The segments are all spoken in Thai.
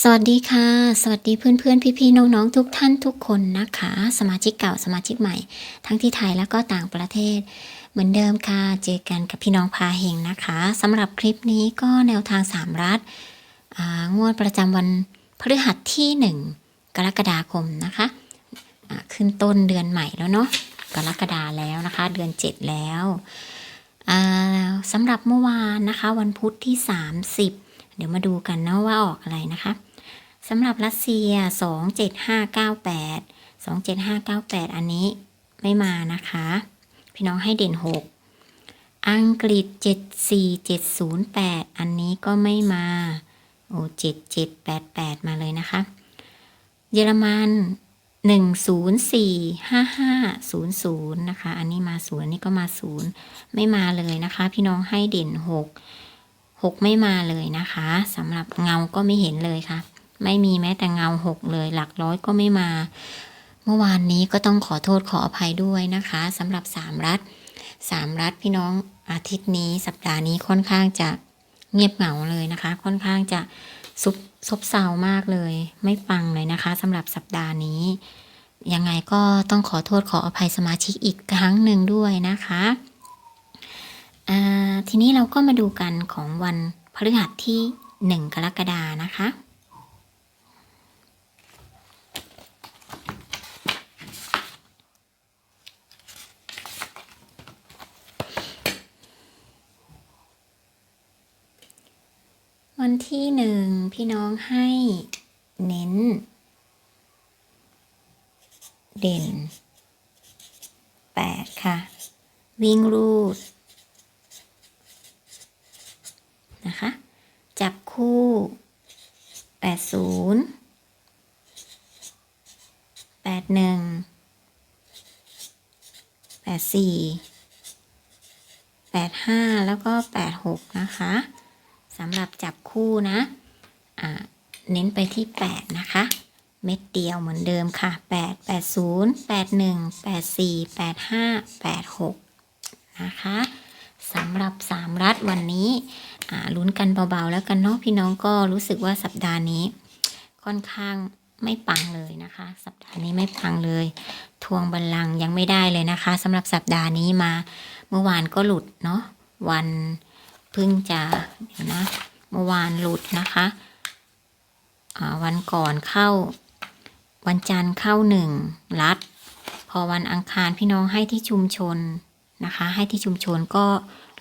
สวัสดีค่ะ สวัสดีเพื่อนเพื่อนพี่พี่น้องน้องทุกท่านทุกคนนะคะ สมาชิกเก่าสมาชิกใหม่ ทั้งที่ไทยแล้วก็ต่างประเทศ เหมือนเดิมค่ะ เจอกันกับพี่น้องพาเฮงนะคะสำหรับคลิปนี้ก็แนวทางสามรัฐงวดประจำวันพฤหัสที่หนึ่งกรกฎาคมนะคะขึ้นต้นเดือนใหม่แล้วเนาะกรกฎาแล้วนะคะ เดือน 7 แล้ว สำหรับเมื่อวานนะคะ วันพุธที่ 30 เดี๋ยวมาดูกันนะว่าออกอะไรนะคะสำหรับรัสเซีย 27598 27598 อันนี้ไม่มานะคะ พี่น้องให้เด่น 6 อังกฤษ 74708 อันนี้ก็ไม่มา โอ้7788 มาเลยนะคะ เยอรมัน 1045500นะคะ อันนี้มา0อันนี้ก็มา0ไม่มาเลยนะคะ พี่น้องให้เด่น6 6ไม่มาเลยนะคะสำหรับเงาก็ไม่เห็นเลยค่ะ ไม่มีแม้แต่เงาหกเลย หลักร้อยก็ไม่มา เมื่อวานนี้ก็ต้องขอโทษขออภัยด้วยนะคะสำหรับสามรัฐสามรัฐพี่น้องอาทิตย์นี้สัปดาห์นี้ค่อนข้างจะ เงียบเหงาเลยนะคะ ค่อนข้างจะซุบซบเซามากเลย ไม่ปังเลยนะคะสำหรับสัปดาห์นี้ ยังไงก็ต้องขอโทษขออภัยสมาชิกอีกครั้งหนึ่งด้วยนะคะทีนี้เราก็มาดูกันของวันพฤหัสที่ 1 กรกฎานะคะันที่หนึ่งพี่น้องให้เน้น เด่นแปดค่ะ วิ่งรูดนะคะ จับคู่แปดศูนย์แปดหนึ่งแปดสี่แปดห้าแล้วก็แปดหกนะคะ สำหรับจับคู่นะเน้นไปที่ 8 นะคะ เม็ดเดียวเหมือนเดิมค่ะ 8 80 81 84 85 86 นะคะสำหรับ 3 รัฐวันนี้ลุ้นกันเบาๆ แล้วกันเนาะพี่น้องก็รู้สึกว่าสัปดาห์นี้ ค่อนข้างไม่ปังเลยนะคะ สัปดาห์นี้ไม่ปังเลย ทวงบัลลังก์ยังไม่ได้เลยนะคะสำหรับสัปดาห์นี้มา เมื่อวานก็หลุดเนาะวัน เพิ่งจะเดี๋ยวนะเมื่อวานหลุดนะคะอ่าวันก่อนเข้า วันจันทร์เข้าหนึ่งรัด พอวันอังคารพี่น้องให้ที่ชุมชนนะคะ ให้ที่ชุมชนก็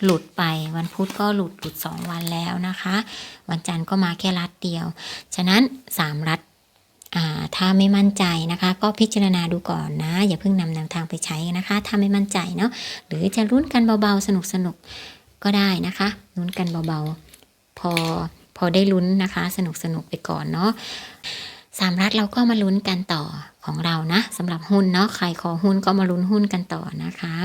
หลุดไป วันพุธก็หลุดหลุดสองวันแล้วนะคะ วันจันทร์ก็มาแค่รัดเดียว ฉะนั้นสามรัดอ่าถ้าไม่มั่นใจนะคะ ก็พิจารณาดูก่อนนะ อย่าเพิ่งนำแนวทางไปใช้นะคะ ถ้าไม่มั่นใจเนาะหรือจะรุ่นกันเบาๆสนุกๆ ก็ได้นะคะลุ้นกันเบาๆ พอพอได้ลุ้นนะคะ สนุกสนุกๆไปก่อนเนาะสามรัฐเราก็มาลุ้นกันต่อของเรานะสำหรับหุ้นเนาะใครขอหุ้นก็มาลุ้นหุ้นกันต่อนะคะ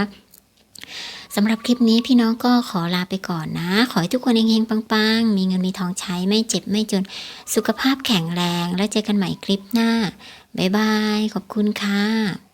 สำหรับคลิปนี้พี่น้องก็ขอลาไปก่อนนะ ขอให้ทุกคนเฮงๆปังๆ มีเงินมีทองใช้ไม่เจ็บไม่จนสุขภาพแข็งแรง แล้วเจอกันใหม่คลิปหน้า บ๊ายบาย ขอบคุณค่ะ